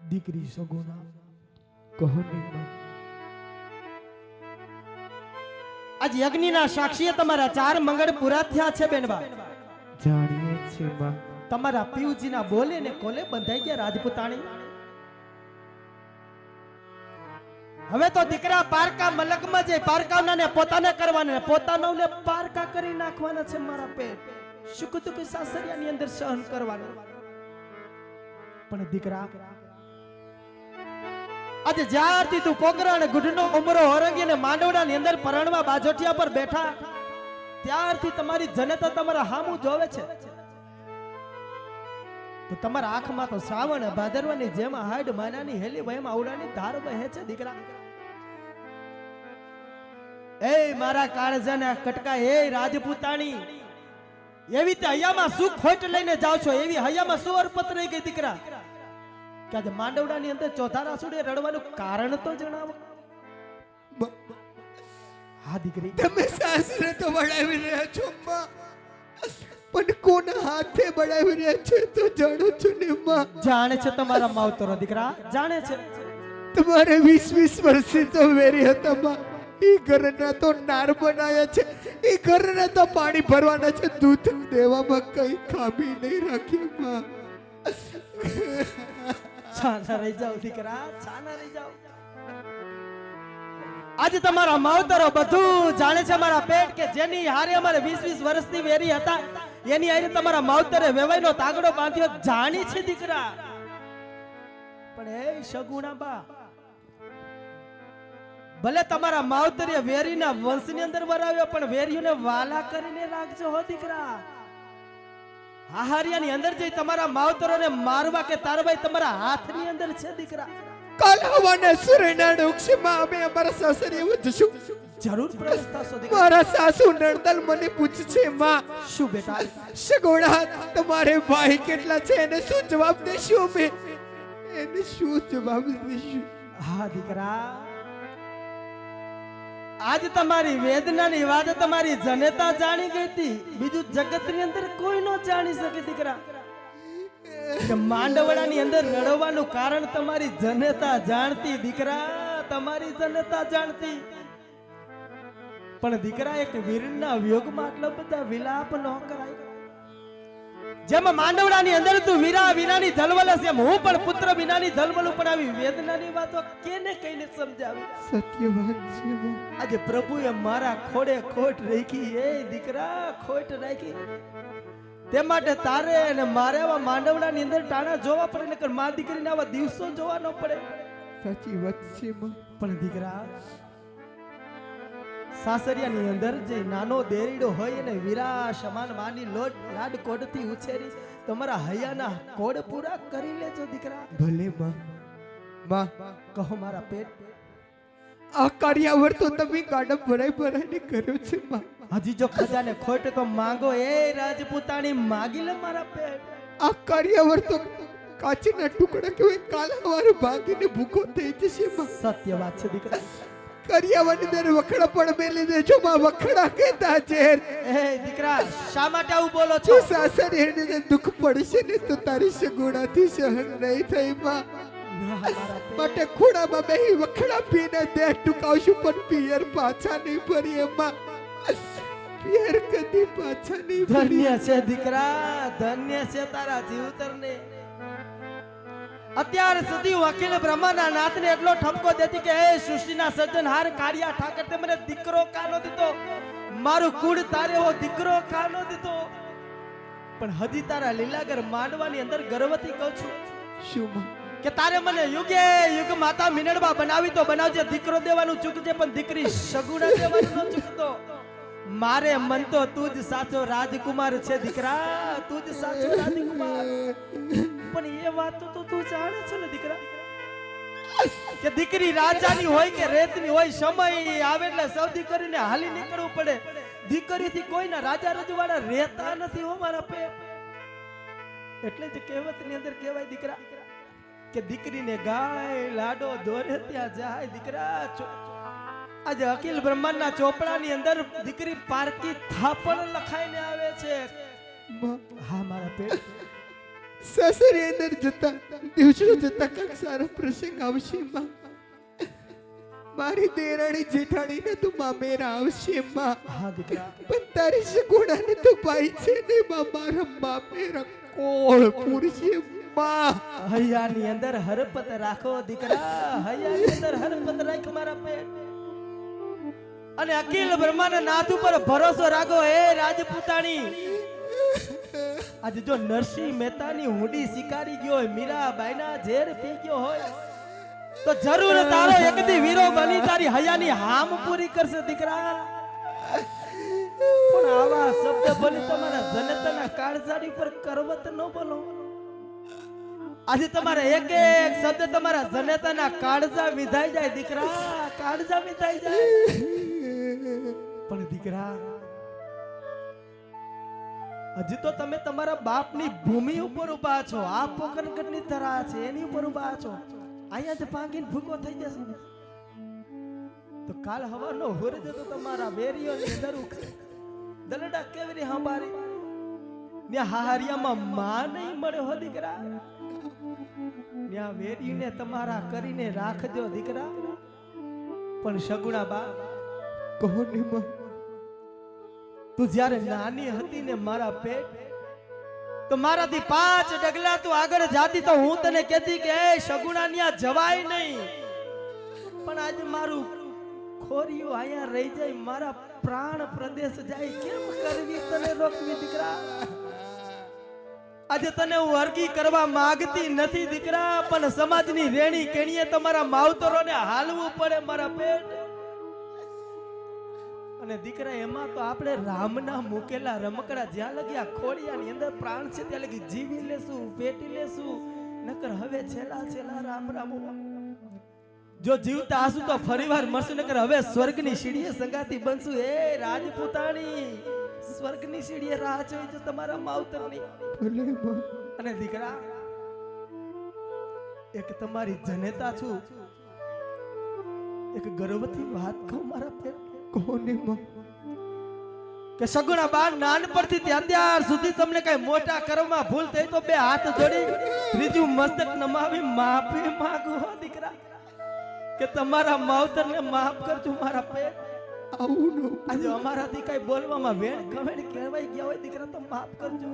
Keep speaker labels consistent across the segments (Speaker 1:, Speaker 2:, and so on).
Speaker 1: દીકરી સગુના
Speaker 2: કહો માં
Speaker 1: આજ યજ્ઞના સાક્ષીએ તમારા ચાર મંગળ પૂરા થયા છે બેનબા
Speaker 2: જાણીએ છીએ માં
Speaker 1: તમારા પિયુજીના બોલે ને કોલે બંધાઈ ગયા રાજપૂતાણી. હવે તો દીકરા પારકા મલકમાં જે પારકાવના ને પોતાને કરવાના પોતાનો ને પારકા કરી નાખવાના છે મારા પેટ. સુખ દુઃખ સાસરિયાની અંદર સહન કરવાના. પણ દીકરા આજે જ્યારથી તું પોકરા અને ગુઢનો ઉમરો હોરંગી અને માંડવડાની અંદર પરણવા બાજોટિયા પર બેઠા ત્યારથી તમારી જનતા તમારા હામું જોવે છે. તો તમારા આંખમાં તો શ્રાવણ ભાદરવાની જેમ હાડ માનાની હેલી વહેમ આવડાની ધાર વહે છે દીકરા. એ મારા કાળજાના કટકા, એ રાજપૂતાણી, એવી તે હૈયામાં શું ખોટ લઈને જાવ છો, એવી હૈયામાં શું અરપત રહી ગઈ દીકરા. કે આજે માંડવડાની અંદર ચોથા રાસુડે રડવાનું કારણ તો જણાવો. હા દીકરી.
Speaker 3: તમે સાસરે તો બળાવી રહ્યા છો માં. પણ કોના હાથે બળાવી રહ્યા છે તો જાણો છો ને માં?
Speaker 1: જાણે છે તમારા માવતરો દીકરા. જાણે છે.
Speaker 3: તમારે વીસ વીસ વર્ષથી તો વેરી હતા માં. એ ઘરના તો નાર બનાયા છે. એ ઘરના તો પાણી ભરવાના છે. દૂધ દેવામાં કઈ ખામી નહીં રાખી માં.
Speaker 1: છાના રહી જાવ દીકરા, છાના રહી જાવ આજે તમારા માવતરો બધું જાણે છે મારા પેટ કે જેની હારે અમારે 20 20 વર્ષની વેરી હતા, એની હારે તમારા માવતરે વેવાઈનો તાગડો બાંધ્યો. જાણી છે, દીકરા. પણ એ સગુણા બા ભલે તમારા માવતરે વેરીના વંશની અંદર વરાવ્યો, પણ વેરીઓને વાલા કરીને રાખજો, હો, દીકરા. આહારિયાની અંદર જઈ તમારા માવતરોને મારવા કે તારવાય તમારા હાથની અંદર છે દીકરા?
Speaker 3: કાલ હવાના સૂર્યના ડોક્ષમાં અમે અમારા સાસરે જશું
Speaker 1: જરૂર પ્રસ્તાસો દીકરા.
Speaker 3: મારા સાસુ નડતલ મને પૂછશે માં
Speaker 1: શું બેટા?
Speaker 3: સગોડા તમારે ભાઈ કેટલા છે એને શું જવાબ દેશું અમે? એને શું જવાબ દેશું?
Speaker 1: હા દીકરા. આજ તમારી વેદનાની વાત તમારી જનતા જાણી ગઈ હતી. બીજું જગતની અંદર કોઈ નો જાણી શકે દીકરા. માંડવડાની અંદર રડવાનું કારણ તમારી જનતા જાણતી દીકરા, તમારી જનતા જાણતી. પણ દીકરા, એક વીરના વ્યોગમાં આટલા બધા વિલાપ ન કરાય. જેમાં માંડવડાની અંદર તું વીરા વિનાની ધલવલ છે એમ હું પણ પુત્ર વિનાની ધલવલ પણ આવી વેદનાની વાતો કેને કઈને સમજાવી?
Speaker 3: સત્ય વાત છે
Speaker 1: આજે પ્રભુએ મારા ખોડે ખોટ રાખી એ દીકરા ખોટ રાખી. તે માટે તારે અને મારે આવા માંડવડાની અંદર ટાણા જોવા પડે નકર મારી દીકરીને આવા દિવસો જોવા ન પડે.
Speaker 3: સાચી વાત છે
Speaker 1: પણ દીકરા સાસરિયાની અંદર જે નાનો દેરીડો હોય એને વીરા સમાન માની લોટ લાડ કોડથી ઉછેરી તમારા હૈયાના કોડ પૂરા કરી લેજો દીકરા.
Speaker 3: ભલે માં માં
Speaker 1: કહો મારા પેટ.
Speaker 3: આ કાર્યાવર તો તમે ગાડમ ભરાઈ ભરાઈને કર્યો છે માં
Speaker 1: હજી જો ખજાને ખોટ તો માંગો એ રાજપૂતાણી માગી લે મારા પેટ.
Speaker 3: આ કાર્યવર તો કાચીના ટુકડા કે કાલાવાર ભાગીને ભૂખો થઈ જશે માં
Speaker 1: સત્ય વાત છે દીકરા.
Speaker 3: કરિયાવાની દર વખડા પણ મેલી દેજો માં વખડા કહેતા છે
Speaker 1: એ દીકરા શા માટે આવું બોલો છો?
Speaker 3: સાસરે એને દુઃખ પડશે ને તો તારી સગુણાથી સહન નહીં થઈ માં. માટે ખોડામાં બેહી વખડા પીને દેહ ટૂંકાવશું પણ પિયર પાછા નહીં ફરીએ માં. પિયર કદી પાછા નહીં
Speaker 1: ધન્ય છે દીકરા ધન્ય છે તારા જીવતરને. અત્યાર સુધી વકીલ બ્રહ્માના નાથને એટલો ઠપકો દેતી કે હે સૃષ્ટિના સર્જનહાર કાળિયા ઠાકર તે મને દીકરો કાનો દીધો. મારું કુળ તારે એવો દીકરો કાનો દીધો. પણ હજી તારા લીલાગર માંડવાની અંદર ગર્વથી કહું છું
Speaker 3: શું
Speaker 1: કે તારે મને યુગે યુગ માતા મિનડબા બનાવી તો બનાવજે દીકરો દેવાનું ચૂકજે પણ દીકરી સગુણા દેવાનું ન ચૂકતો. મારે મન તો તું જ સાચો રાજકુમાર છે, દીકરા. તું જ સાચો રાજકુમાર. પણ એ વાત તો તું જાણે છે ને, દીકરા? કે દીકરી રાજાની હોય કે રેતની હોય, સમય આવે એટલે સૌથી કરીને હાલી નીકળવું પડે. દીકરીથી કોઈના રાજા રજવાડા રહેતા નથી હો મારા પે. એટલે જ કહેવતની અંદર કહેવાય, દીકરા, કે દીકરીને ગાય, લાડો, દોરે ત્યાં જાય, દીકરા આજે અખિલ બ્રહ્માંડના ચોપડાની અંદર દીકરી પારકી થાપણ લખાઈને આવે છે. હા મારા પેટ
Speaker 4: સાસરી અંદર જતા દિવસો જતા કંઈક સારો પ્રસંગ આવશે માં. મારી દેરાણી જેઠાણીને તું મામેરા આવશે માં.
Speaker 1: હા દીકરા.
Speaker 4: પણ તારી સગુણાને તું ભાઈ છે ને માં. મારા મામેરા કોળ પૂરશે માં.
Speaker 1: હૈયાની અંદર હરપત રાખો દીકરા. હૈયાની અંદર હરપત રાખ મારા પેટ અને અખિલ બ્રહ્માના નાથ ઉપર ભરોસો રાખો, હે રાજપૂતાણી. આજે જો નરસિંહ મહેતાની હુંડી શિકારી ગયો હોય, મીરાબાઈના ઝેર પી ગયો હોય, તો જરૂર તારો એકદી વીરો બની, તારી હૈયાની હામ પૂરી કરશે દીકરા. પણ આવા શબ્દ બોલી તમારા જનતાના કાળજારી પર કરવત ન બોલો. આજે તમારે એક એક શબ્દ તમારા જનેતાના કાળજા વિધાઈ જાય, દીકરા. કાળજા વિધાઈ જાય. દીકરા. હજી તો તમે તમારા બાપની ભૂમિ ઉપર ઊભા છો. આ પોકરગઢની તરા છે, એની ઉપર ઊભા છો. અહીંયા જ ભાંગીને ભૂકો થઈ જશે. તો કાલ હવાનો હોરજ તો તમારા વેરીઓની અંદર ઉખશે. દલડા કેવી રીતે હંભારી ને હાહરિયામાં માં નહીં મળે હો દીકરા. વેરીને તમારા કરીને રાખજો દીકરા. પણ સગુણા બા,
Speaker 4: કહો ને માં
Speaker 1: તું જ્યારે નાની હતી ને મારા પેટ, તો મારાથી પાંચ ડગલા તું આગળ જાતી, તો હું તને કહેતી કે સગુણા, ન્યા જવાય નહીં. પણ આજે મારું ખોરિયું અહીંયા રહી જાય, મારા પ્રાણ પ્રદેશ જાય, કેમ કરવી તને રોકવી દીકરા? આજે તને હું અરગી કરવા માંગતી નથી દીકરા, પણ સમાજની રેણી કેણીએ તમારા માવતરોને હાલવું પડે મારા પેટ. અને દીકરા એમાં તો આપણે રામના મૂકેલા રમકડા જ્યાં લગી આ ખોડિયાની અંદર પ્રાણ છે ત્યાં લગી જીવી લેશું પેટી લેશું. નકર હવે છેલ્લા છેલ્લા રામ રામ જો જીવતા હશું તો ફરીવાર મરશું નકર હવે સ્વર્ગની સીડીએ સંગાતી બનશું. એ રાજપૂતાણી સ્વર્ગની સીડીએ રાહ જોઈ છે તમારા માવતરની. અને દીકરા એક તમારી જનેતા છું. એક ગર્વથી વાત કહું મારા પેટ કે સગુણા બા નાનપણથી ત્યાં ત્યાર સુધી તમને કઈ મોટા કર્મમાં ભૂલ થઈ તો બે હાથ જોડી ત્રીજું મસ્તક નમાવી માફી માંગો દીકરા. કે તમારા માવતરને માફ કરજો મારા પેટ
Speaker 4: આવું
Speaker 1: આજે અમારાથી કઈ બોલવામાં વેણ કમેણ કહેવાય ગયા હોય દીકરા તો માફ કરજો.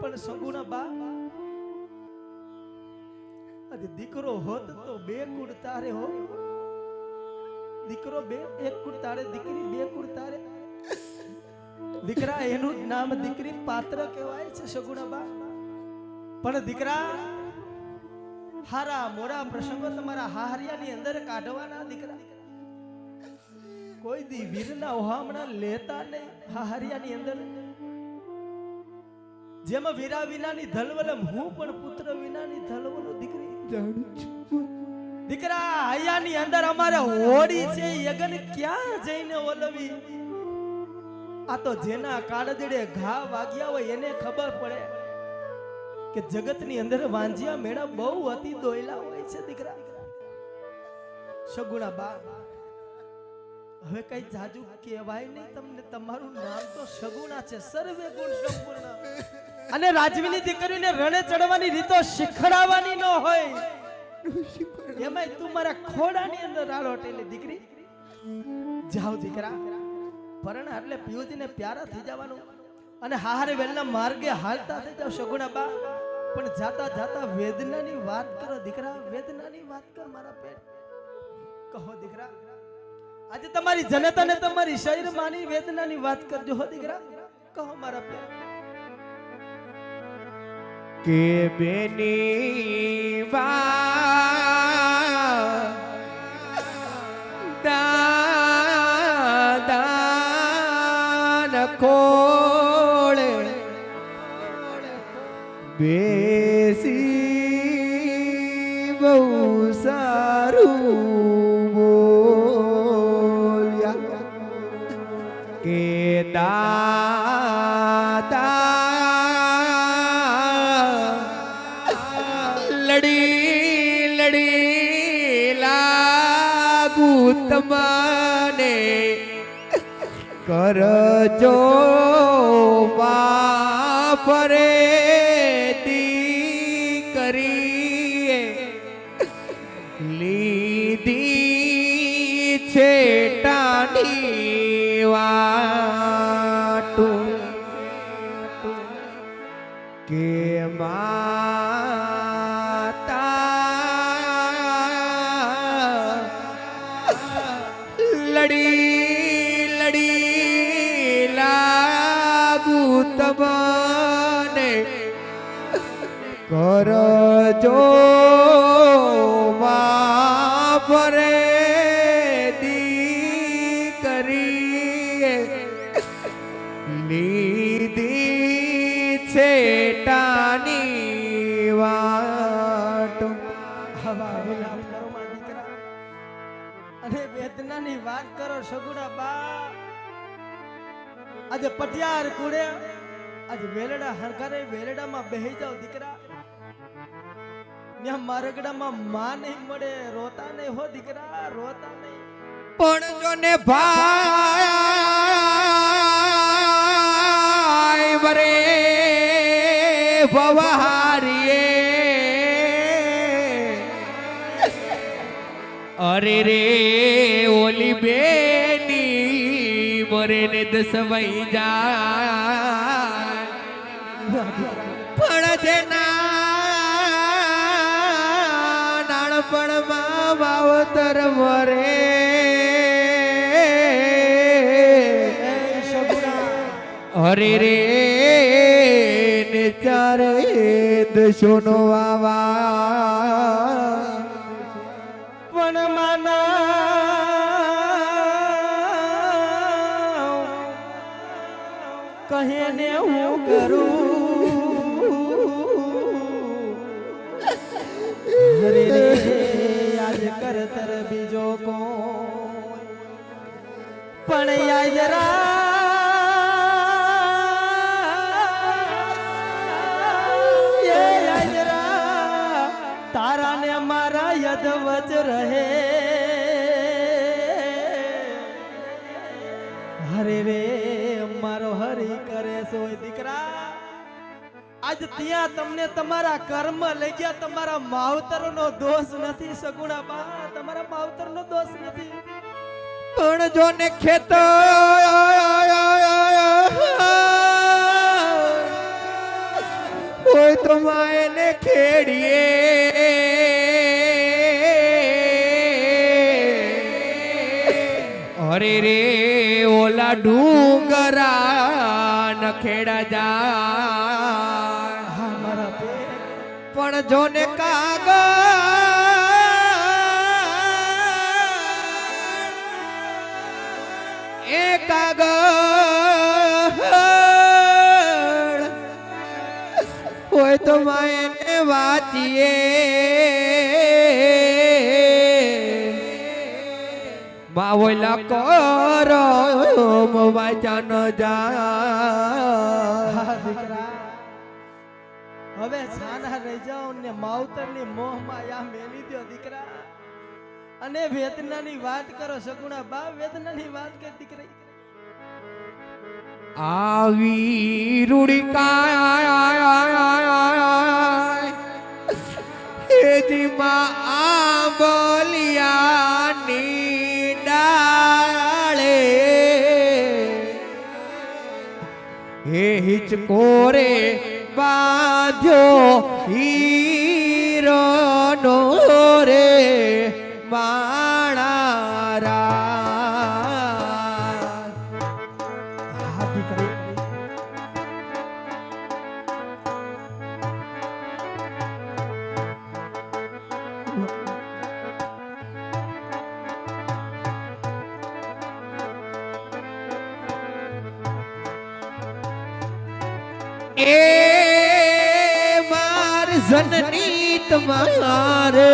Speaker 1: પણ સગુણા બા આજે દીકરો હોત તો બે કુડ તારે હો. દીકરો બે, એક કુળ તારે દીકરી બે કુળ તારે દીકરા, એનું નામ દીકરી પાત્ર કહેવાય છે સગુણાબા પણ દીકરા, હારા મોરા પ્રસંગો તમારા હાહરિયાની અંદર કાઢવાના દીકરા. કોઈ દી વીરના ઓહામણા લેતા નહીં હાહરિયાની અંદર. જેમાં વીરા વિનાની ધલવલમ, હું પણ પુત્ર વિનાની ધલવલો દીકરી.
Speaker 4: જાણું છું.
Speaker 1: દીકરા હૈયાની અંદર અમારે હોડી છે યગન ક્યાં જઈને ઓલવી આ તો જેના કાળજડે ઘા વાગ્યા હોય એને ખબર પડે કે જગતની અંદર વાંજિયા મેળા બહુ અતિ દોયલા હોય છે દીકરા. સગુણા બા, હવે કઈ જાજુ કહેવાય નહીં તમને, તમારું નામ તો સગુણા છે, સર્વે ગુણ સંપૂર્ણ. અને રાજવીની દીકરીને રણે ચડવાની રીતો શીખડાવવાની ન હોય. એમાંય તું મારા ખોડાની અંદર રાડો હટેલી દીકરી. જાઓ દીકરા. પરણા એટલે પિયુજીને પ્યારા થઈ જવાનું. અને હારે વેલના માર્ગે હાલતા થઈ જાવ સગુણા બા પણ જાતા જાતા વેદનાની વાત કરો દીકરા, વેદનાની વાત કર મારા પેટ કહો દીકરા. આજે તમારી જનતાને તમારી શરીર માની વેદનાની વાત કરજો હો દીકરા. કહો મારા પેટ
Speaker 4: કે બેની દાદાન તમને કરજો બાપ કરજો માફરે દીકરી લીધી છે ટાની વાટો.
Speaker 1: અને વેદનાની વાત કરો, સગુણા બા. આજે પટિયાર કુડે આજે વેલડા હરકારે વેલડામાં બેહી જાવ દીકરા. ત્યાં મારગડામાં માં નહીં મળે, રોતા નહીં હો દીકરા, રોતા નહીં.
Speaker 4: પણ જો ને ભાઈ વરે ભવહારીએ અરે રે ઓલી બેની મરે ને દસવાઈ જાય. પણ જેના નાનપણમાં માવતર મરે. હરે રે ને ચારે દશોનો વાવા.
Speaker 1: કરતર બીજો કો પણ યાજરા એ તારા ને મારા યદવચ રહે. આજ ત્યાં તમને તમારા કર્મ લઈ ગયા, તમારા માવતરનો દોષ નથી સગુણા બા, તમારા માવતરનો દોષ નથી.
Speaker 4: પણ જો ને હોય તો ખેડીએ. અરે રે, ઓલા ડુંગરા નખેડા જા પણ જો ને કાગળ. એ કાગળ. હોય તો માયને વાંચીએ. માવલા કરો વાંચા જા
Speaker 1: દીકરા. હવે છાના રહી જાઓ ને માવતરની મોહમાં યા મેલી દો દીકરા. અને વેદનાની વાત કરો સગુણા બા વેદનાની વાત કે દીકરી.
Speaker 4: આવી રૂડિકા હે હિચકોરે બાંધ્યો હીરોનો રે માણારા તમારે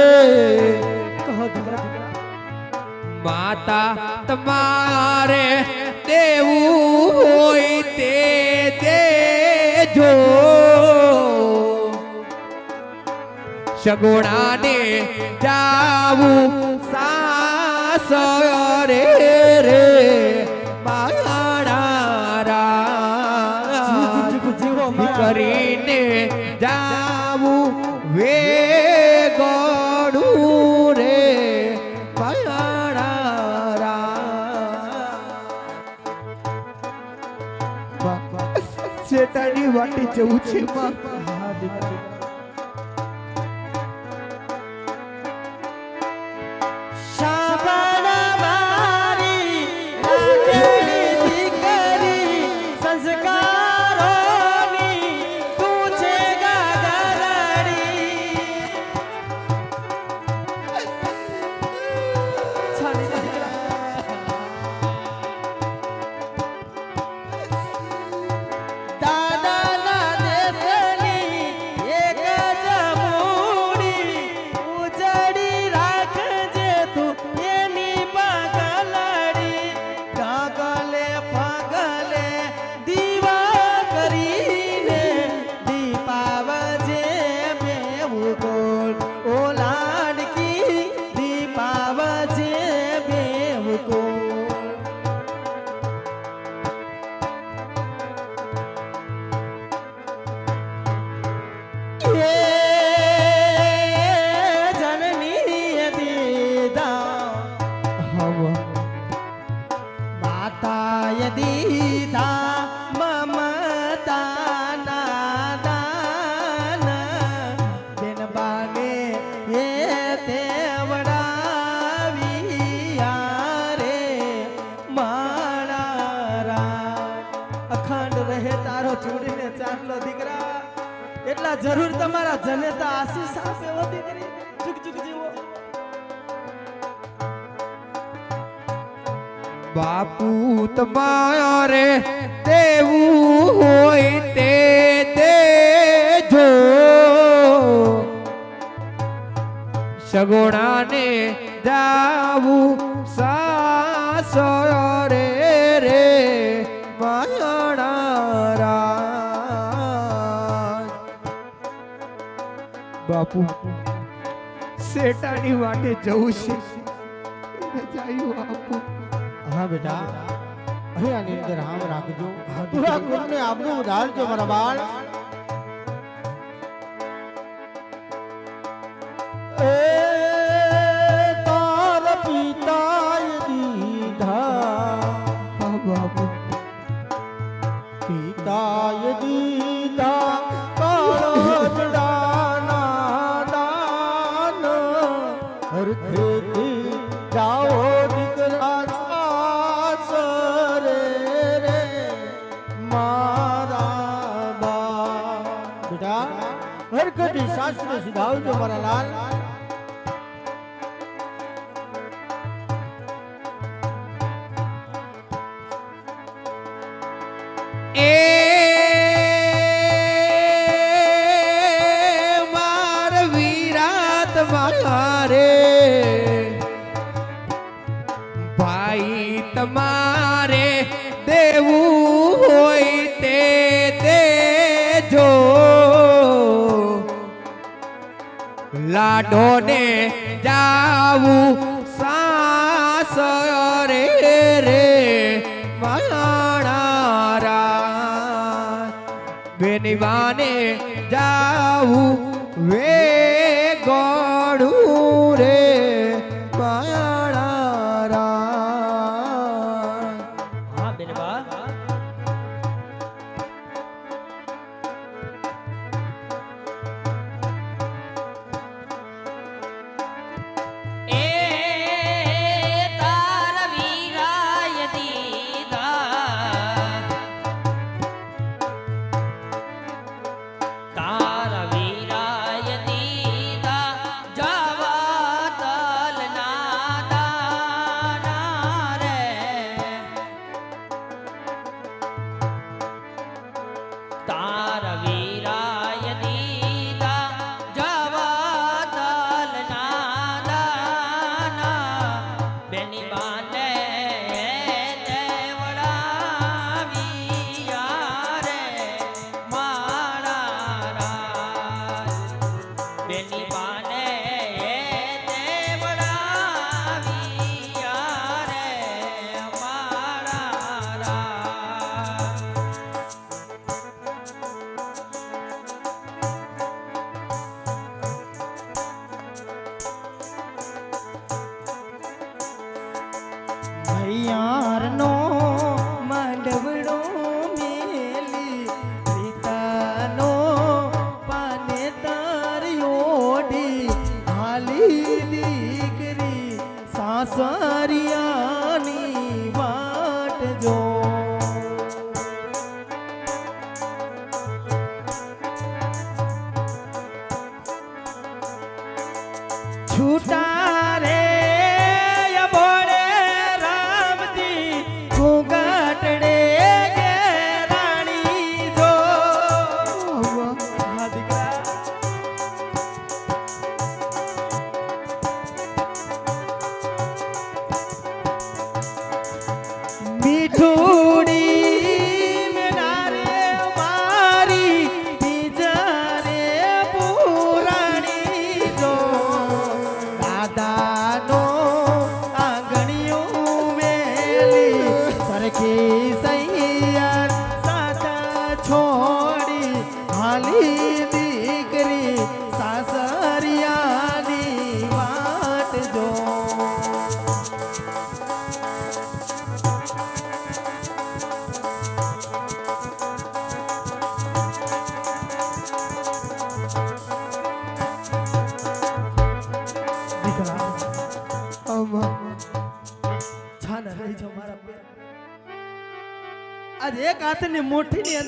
Speaker 4: માતા તમારે દેવું હોય તે દેજો. સગોડાને જાવું સાસ રે. મારા
Speaker 1: શેઠાણી વાટે જવું છે સગોણાને જાવું સાસો રે રે માયણા બાપુ શેટાની વાટે જવું છે.
Speaker 5: હા બેટા. અહીં આની અંદર હામ રાખજો. પૂરા કુળને આપનું ઉધારજો મારા બાળ. હરખેથી જાઓ દીકરા સાસરે રે મારા બા બેટા હરખથી શાસ્ત્ર સુધાવજો મારા લાલ.
Speaker 1: લાડોને જાવું સાસ રે રે માણા બેનિવાને જાવું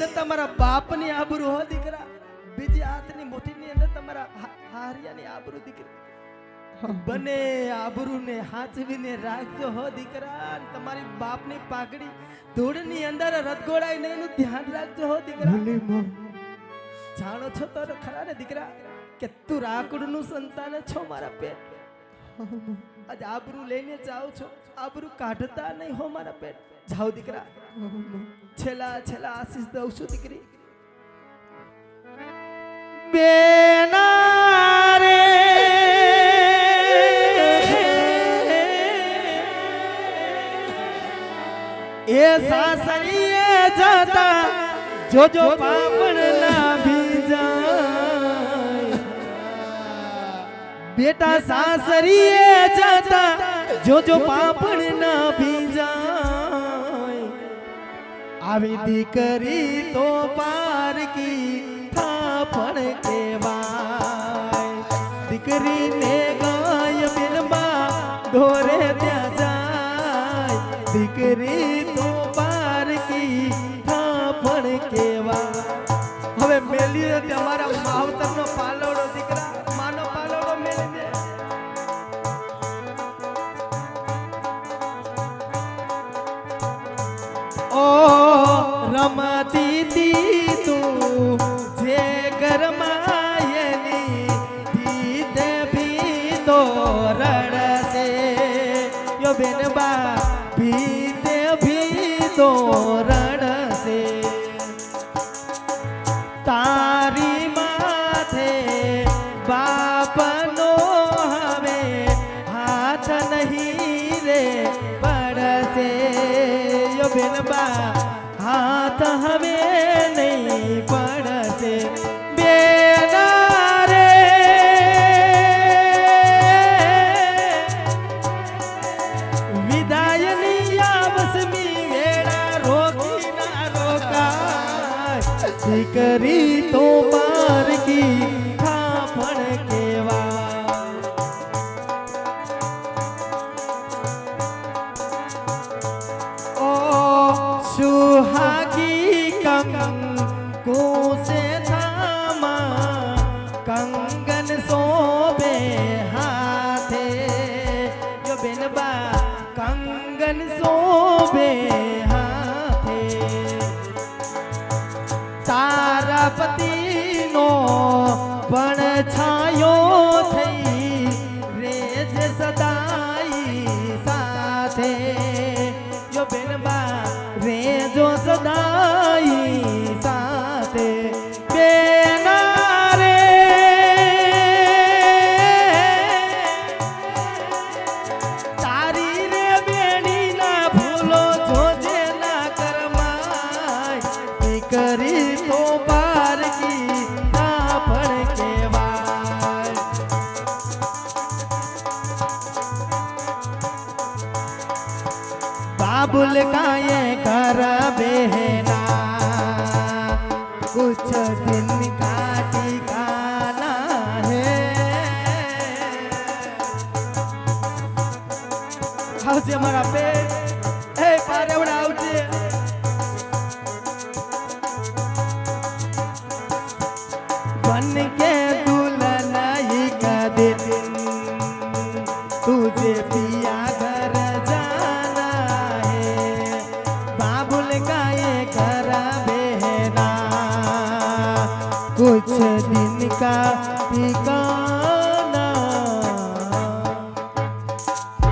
Speaker 1: અંદર તમારા બાપની આબરૂ હો દીકરા. બીજી હાથની મુઠ્ઠીની અંદર તમારા હારિયાની આબરૂ દીકરા. બને આબરૂને હાચવીને રાખજો હો દીકરા. તમારી બાપની પાઘડી ધૂળની અંદર રતગોળાઈ નહીં એનું ધ્યાન રાખજો હો દીકરા. જાણો છો તો ખરા ને દીકરા કે તું રાકડનું સંતાન છો મારા પેટ. આજ આબરૂ લઈને જાઓ છો. આબરૂ કાઢતા નહીં હો મારા પેટ. જાઓ દીકરા. છેલ્લા છેલ્લા આશીષ દઉં છું દીકરી. બેના રે એ સાસરીએ જતા જોજો પાપણ ના ભીજાય. બેટા સાસરીએ જતા જોજો પાપણ ના ભીજાય. આવી દીકરી તો પારકી થાપણ કેવાય દીકરીને spin. বাবুল গায়ে